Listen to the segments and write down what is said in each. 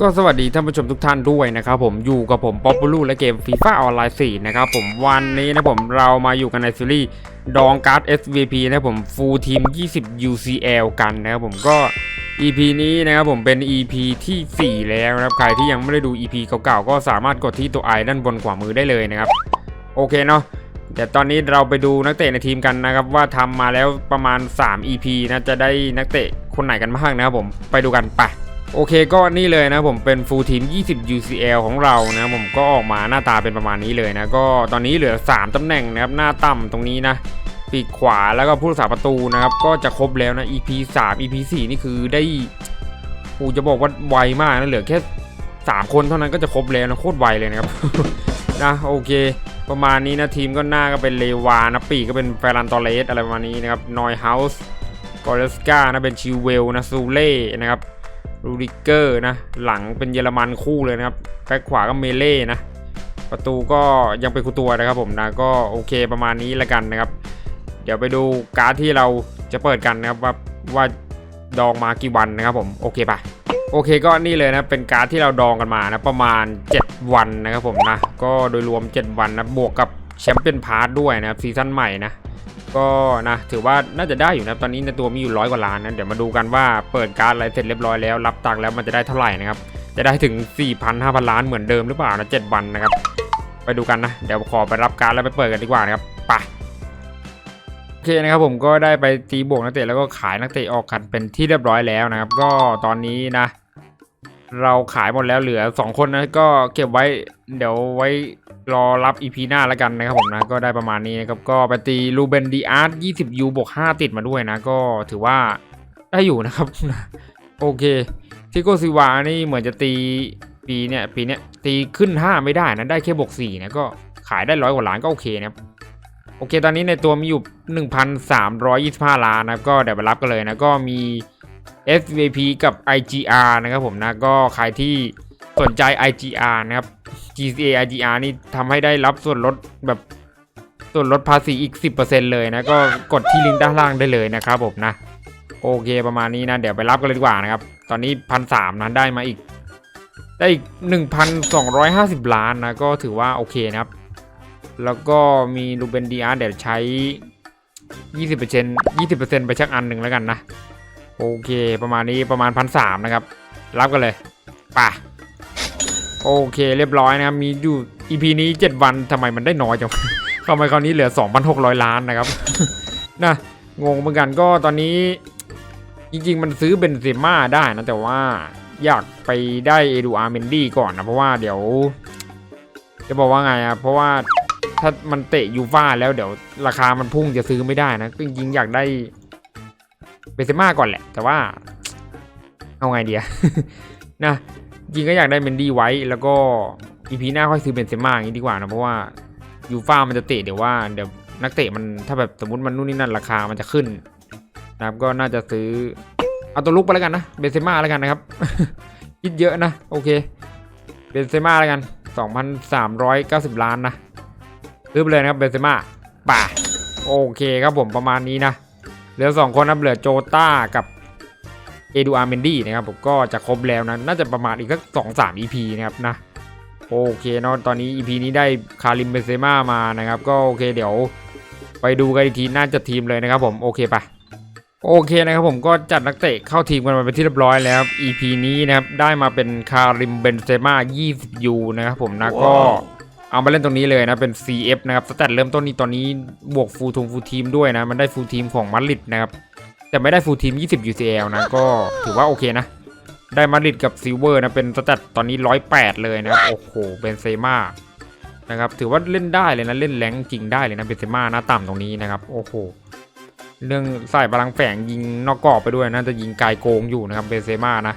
ก็สวัสดีท่านผู้ชมทุกท่านด้วยนะครับผมอยู่กับผมป๊อปปูลูและเกมฟีฟ่าออนไลน์4นะครับผมวันนี้นะผมเรามาอยู่กันในซีรีส์ดองการ์ด SVP นะผมฟูลทีม 20 UCL กันนะครับผมก็ EP นี้นะครับผมเป็น EP ที่ 4 แล้วนะครับใครที่ยังไม่ได้ดู EP เก่าๆ ก็สามารถกดที่ตัวไอด้านบนขวามือได้เลยนะครับ โอเคเนาะเดี๋ยวตอนนี้เราไปดูนักเตะในทีมกันนะครับว่าทำมาแล้วประมาณ 3 EP นะจะได้นักเตะคนไหนกันบ้างนะครับผมไปดูกันไป โอเคก็นี่เลยนะผมเป็นฟูลทีม 20 UCL ของเรานะผมก็ออกมาหน้าตาเป็นประมาณนี้เลยนะ ก็ตอนนี้เหลือ 3 ตำแหน่งนะครับ หน้าต่ำตรงนี้นะ ปีกขวาแล้วก็ผู้รักษาประตูนะครับ ก็จะครบแล้วนะ EP 3 EP 4 นี่คือได้กูจะบอกว่าไวมากนะ เหลือแค่ 3 คนเท่านั้นก็จะครบแล้วนะโคตรไวเลยนะครับนะโอเค ประมาณนี้นะทีมก็หน้าก็เป็นเลวานะปีกก็เป็นแฟรันตอเลสอะไรประมาณนี้นะครับนอยเฮาส์กอร์เรสกานะเป็นชิวเวลนะซูเล่นะครับ รูดิเกอร์นะ หลังเป็นเยอรมันคู่เลยนะครับแบ็คขวาก็เมเล่นะ ประตูก็ยังเป็นคูตัวนะครับผมนะก็โอเคประมาณนี้ละกันนะครับ เดี๋ยวไปดูการ์ดที่เราจะเปิดกันนะครับว่าว่าดองมากี่วันนะครับผมโอเคปะโอเคก็นี่เลยนะเป็นการ์ดที่เราดองกันมานะประมาณ 7 วันนะครับผมนะก็โดยรวม 7 วันนะบวกกับแชมเปี้ยนพาร์ทด้วยนะครับซีซั่นใหม่นะ ก็นะถือว่าน่าจะได้อยู่นะตอนนี้ในตัวมีอยู่ร้อยกว่าล้านนะเดี๋ยวมาดูกันว่าเปิดการดอะไรเสร็จเรียบร้อยแล้วรับตังค์แล้วมันจะได้เท่าไหร่นะครับจะได้ถึง 4,000 5,000 ล้านเหมือนเดิมหรือเปล่านะ7วันนะครับ ไปดูกันนะ เดี๋ยวขอไปรับการแล้วไปเปิดกันดีกว่านะครับไปโอเคนะครับผมก็ได้ไปตีบวกนักเตะแล้วก็ขายนักเตะออกกันเป็นที่เรียบร้อยแล้วนะครับ ก็ตอนนี้นะ เราขายหมดแล้วเหลือ 2 คนนะก็เก็บไว้เดี๋ยวไว้ รอรับ EP หน้าแล้วกันนะครับผมนะก็ได้ประมาณนี้นะครับก็ไปตีลูเบนดีอาร์ต20 U บวก 5 ติดมาด้วยนะ ก็ถือว่าได้อยู่นะครับ โอเค ทิโกซิวานี่เหมือนจะตีปีเนี้ยปีเนี้ยตีขึ้น 5 ไม่ได้นะ ได้แค่บวก4นะก็ขายได้ร้อยกว่าล้านก็โอเคนะครับโอเค ตอนนี้ในตัวมีอยู่ 1,325 ล้านนะครับก็เดี๋ยวไปรับกันเลยนะก็มี SVP กับ IGR นะครับผมนะก็ใครที่สนใจ IGR นะครับ GCA IGR นี่ทำให้ได้รับส่วนลดแบบส่วนลดภาษีอีก 10%เลยนะ ก็กดที่ลิงก์ด้านล่างได้เลยนะครับผมนะ โอเคประมาณนี้นะ เดี๋ยวไปรับกันเลยดีกว่านะครับ ตอนนี้พันสามนั้นได้มาอีก ได้อีก 1,250 ล้านนะ ก็ถือว่าโอเคนะครับ แล้วก็มีลูเบนดีอาร์เดี๋ยวใช้ 20% 20%ไปชักอันหนึ่งแล้วกันนะ โอเคประมาณนี้ประมาณพันสามนะครับ รับกันเลยป่ะ โอเคเรียบร้อยนะครับ มีอยู่ EP นี้ 7 วันทำไมมันได้น้อยจังทำไมคราวนี้เหลือ 2,600 ล้านนะครับ นะงงเหมือนกันก็ตอนนี้ จริง ๆ มันซื้อเบนเซม่าได้นะ แต่ว่าอยากไปได้เอดูอาร์เมนดี้ก่อนนะ เพราะว่าเดี๋ยว จะบอกว่าไงอะเพราะว่าถ้ามันเตะยูฟ่าแล้วเดี๋ยวราคามันพุ่งจะซื้อไม่ได้นะก็จริงๆอยากได้เบนเซม่าก่อนแหละ แต่ว่า เอาไงเดียนะ จริงก็อยากได้เมนดี้ไว้ แล้วก็อีพีหน้าค่อยซื้อเบนเซม่าอย่างนี้ดีกว่านะเพราะว่ายูฟ่ามันจะเตะเดี๋ยวว่าเดี๋ยวนักเตะมันถ้าแบบสมมติมันนู่นนี่นั่นราคามันจะขึ้นนะครับก็น่าจะซื้อเอาตัวลุกไปแล้วกันนะเบนเซม่าแล้วกันนะครับคิดเยอะนะโอเคเบนเซม่าแล้วกัน 2,390 ล้านนะซื้อไปเลยนะครับเบนเซม่าป่ะโอเคครับผมประมาณนี้นะเหลือ 2 คนนะเหลือโจต้ากับ เอดูอาร์เมนดี้นะครับผมก็จะครบแล้วนะน่าจะประมาณอีกสักสองสาม EP นะครับนะโอเคเนาะตอนนี้ EP นี้ได้คาริมเบนเซม่ามานะครับ ก็โอเคเดี๋ยวไปดูกันอีกทีน่าจะทีมเลยนะครับผมโอเคปะโอเคนะครับผมก็จัดนักเตะเข้าทีมกันมาเป็นที่เรียบร้อยแล้ว EP นี้นะครับได้มาเป็นคาริมเบนเซม่า 20U นะครับผมนะก็เอามาเล่นตรงนี้เลยนะเป็น CF นะครับสแตทเริ่มต้นนี้ตอนนี้บวกฟูลทงฟูลทีมด้วยนะมันได้ฟูลทีมของมาริดนะครับ แต่ไม่ได้ฟูลทีม 20 UCL นะ ก็ถือว่าโอเคนะ ได้มาดริดกับซิลเวอร์นะ เป็นสแตทตอนนี้ 108 เลยนะครับ โอ้โห เบนเซม่านะครับ ถือว่าเล่นได้เลยนะ เล่นแรงจริงได้เลยนะเบนเซม่าหน้าต่ำตรงนี้นะครับ โอ้โห เรื่องใส่พลังแฝงยิงนอกกรอบไปด้วยนะ จะยิงไกลโกงอยู่นะครับเบนเซม่านะ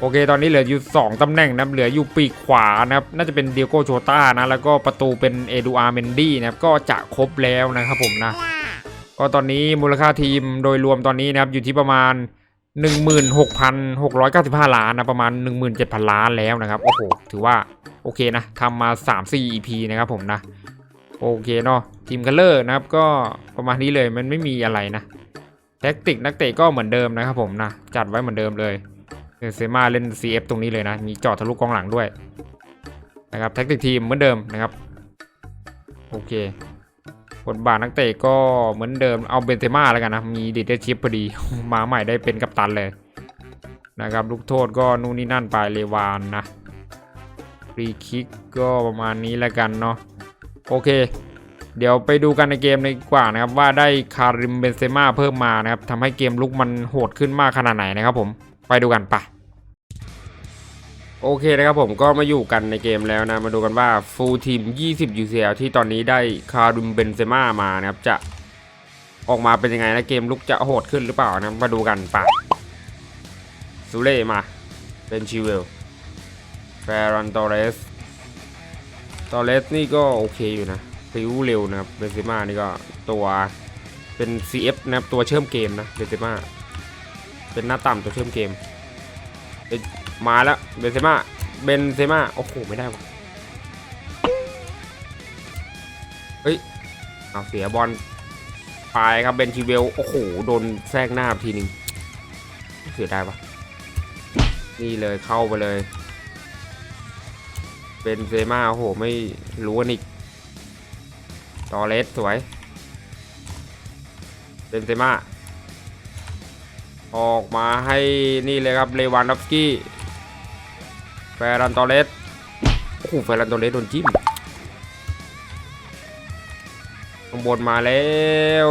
โอเค ตอนนี้เหลืออยู่ 2 ตำแหน่งนะเหลืออยู่ปีกขวานะครับน่าจะเป็นเดียโกโชต้านะ แล้วก็ประตูเป็นเอดูอาร์เมนดี้นะครับก็จะครบแล้วนะครับผมนะ ก็ตอนนี้มูลค่าทีมโดยรวมตอนนี้นะครับอยู่ที่ประมาณ 16,695 ล้านนะประมาณ 17,000 ล้านแล้วนะครับโอ้โหถือว่าโอเคนะทำมา 3-4 EP นะครับผมนะโอเคเนาะทีมคัลเลอร์นะครับก็ประมาณนี้เลยมันไม่มีอะไรนะแท็กติกนักเตะก็เหมือนเดิมนะครับผมนะจัดไว้เหมือนเดิมเลยเซมาเล่น CF ตรงนี้เลยนะมีจอดทะลุกองหลังด้วยนะครับแท็กติกทีมเหมือนเดิมนะครับโอเค บทบาทนักเตะก็เหมือนเดิมเอาเบนเซม่าแล้วกันนะ มีดีเดชิพพอดี มาใหม่ได้เป็นกัปตันเลยนะครับลูกโทษก็นู่นนี่นั่นไปเลวานนะฟรีคิกก็ประมาณนี้แล้วกันเนาะโอเค เดี๋ยวไปดูกันในเกมเลยดีกว่านะครับ ว่าได้คาริมเบนเซม่าเพิ่มมานะครับทำให้เกมลุกมันโหดขึ้นมากขนาดไหนนะครับผมไปดูกันปะ โอเคนะครับผมก็มาอยู่กันในเกมแล้วนะ มาดูกันว่าฟูลทีม 20 UCL ที่ตอนนี้ได้คาริมเบนเซม่ามานะครับ จะออกมาเป็นยังไงนะเกมลุกจะโหดขึ้นหรือเปล่านะ มาดูกันปะซูเล่มาเป็นชิเวลแฟรอนตอเรสตอเรสนี่ก็โอเคอยู่นะพิ้วเร็วนะครับเบนเซม่านี่ก็ตัวเป็น CF นะครับตัวเชื่อมเกมนะเบนเซม่าเป็นหน้าต่ำตัวเชื่อมเกมเอ้ย มาแล้วเบนเซม่าเบนเซม่าโอ้โหไม่ได้วะเฮ้ยเอาเสียบอลไปครับเบนชิเวลโอ้โหโดนแทรกหน้าทีนึงเสียได้ปะนี่เลยเข้าไปเลยเบนเซม่าโอ้โหไม่รู้ว่านี่ตอเลสสวยเบนเซม่าออกมาให้นี่เลยครับเลวานดอฟสกี้ แฟรันตอเลสโอ้โหแฟรันตอเลสโดนจิ้มข้างบนมาแล้ว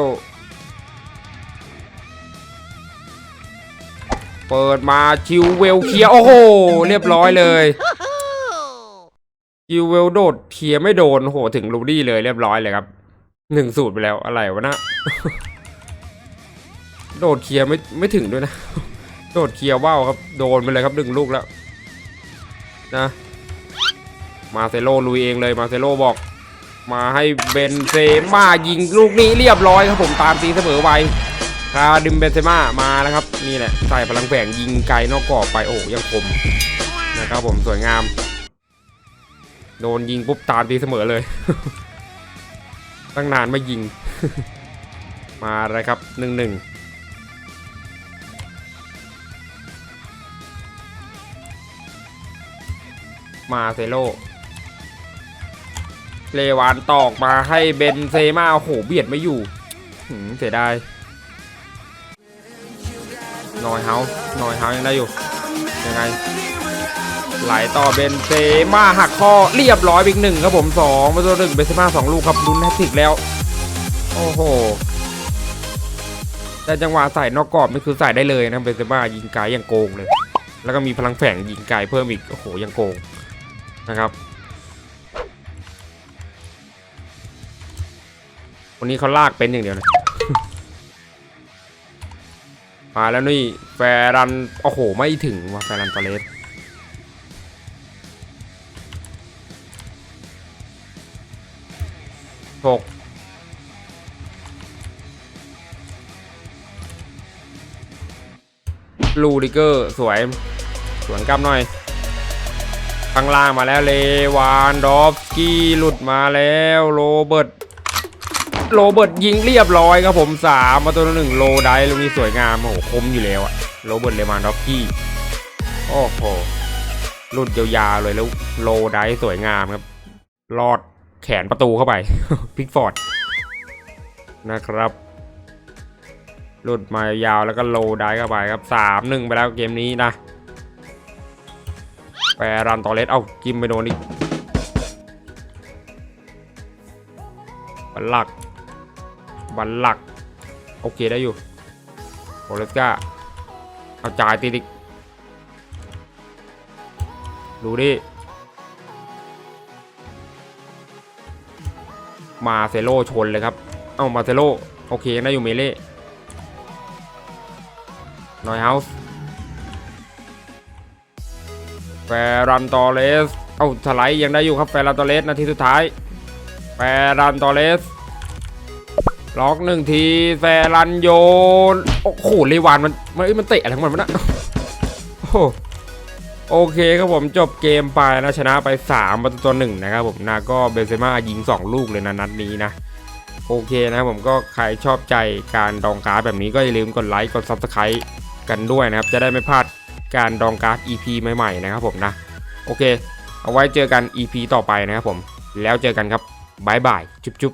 เปิดมาชิวเวลเคลียโอ้โหเรียบร้อยเลยชิวเวลโดดเคลียไม่โดนโหถึงลูดี้เลยเรียบร้อยเลยครับหนึ่งสูตรไปแล้วอะไรวะนะโดดเคลียไม่ไม่ถึงด้วยนะ โดดเคลียว่าวครับโดนไปเลยครับหนึ่งลูกแล้ว นะ มาเซโลลุยเองเลยมาเซโลบอก มาให้เบนเซม่ายิงลูกนี้เรียบร้อยครับผมตามตีเสมอไวคาดิมเบนเซม่ามาแล้วครับ นี่แหละใส่พลังแฝงยิงไกลนอกกรอบไปโอ้ยังคมนะครับผมสวยงาม โดนยิงปุ๊บตามตีเสมอเลย ตั้งนานไม่ยิง มาเลยครับหนึ่งหนึ่ง มาเซโลเลวานตอกมาให้เบนเซมาโอ้โหเบียดไม่อยู่เสียดายนอยเฮาส์นอยเฮายังได้อยู่ ยังไง ไหลต่อเบนเซมาหักข้อเรียบร้อยอีกหนึ่งครับผมสองมาตัวหนึ่งเบนเซมาสองลูกครับลุ้นแฮตทริกแล้ว โอ้โห แต่จังหวะใส่นอกกรอบนี่คือใส่ได้เลยนะเบนเซมายิงไกลยังโกงเลย แล้วก็มีพลังแฝงยิงไกลเพิ่มอีก โอ้โหยังโกง นะครับ วันนี้เขาลากเป็นอย่างเดียวนะมาแล้วนี่แฟรัน โอ้โห ไม่ถึงว่ะแฟรันตอเลสหกลูดิเกอร์ สวย สวนกลับหน่อย ข้างล่างมาแล้วเลวานดอฟสกี้หลุดมาแล้วโรเบิร์ตโรเบิร์ตยิงเรียบร้อยครับผมสามมาตัวหนึ่งโลได้ลูกนี้สวยงามโอ้โหคมอยู่แล้วอะโรเบิร์ตเลวานดอฟสกี้โอ้โหหลุดยาวๆเลยแล้วโลได้สวยงามครับลอดแขนประตูเข้าไปพิกฟอร์ดนะครับหลุดมายาวแล้วก็โลได้เข้าไปครับสามหนึ่งไปแล้วเกมนี้นะ แปรรันตอเลสเอากิมไปโดนอีกบัลลักบัลลักโอเคได้อยู่โอเลสกาเอาจ่ายตีดิกดูดิ มาเซโลชนเลยครับ เอ้ามาเซโลโอเคยังได้อยู่เมเล่นอยเฮาส์ แฟรันตอเลส เอ้าสไลด์ยังได้อยู่ครับแฟรันตอเลสนาทีสุดท้าย แฟรันตอเลส ล็อกหนึ่งที แฟรันโยน โอ้โหเลวานมันมันอ้ยมันเตะอะไรของมันวะนะโอ้โอเคครับผมจบเกมไปนะชนะไป3ประตูต่อหนึ่งนะครับผมนะก็เบนเซม่ายิง 2 ลูกเลยนะนัดนี้นะโอเคนะครับผมก็ใครชอบใจการดองการ์ดแบบนี้ก็อย่าลืมกดไลค์กด Subscribe กันด้วยนะครับ จะได้ไม่พลาด การดองการ์ด EP ใหม่ๆนะครับผมนะ โอเค เอาไว้เจอกัน EP ต่อไปนะครับผม แล้วเจอกันครับบายบาย จุ๊บ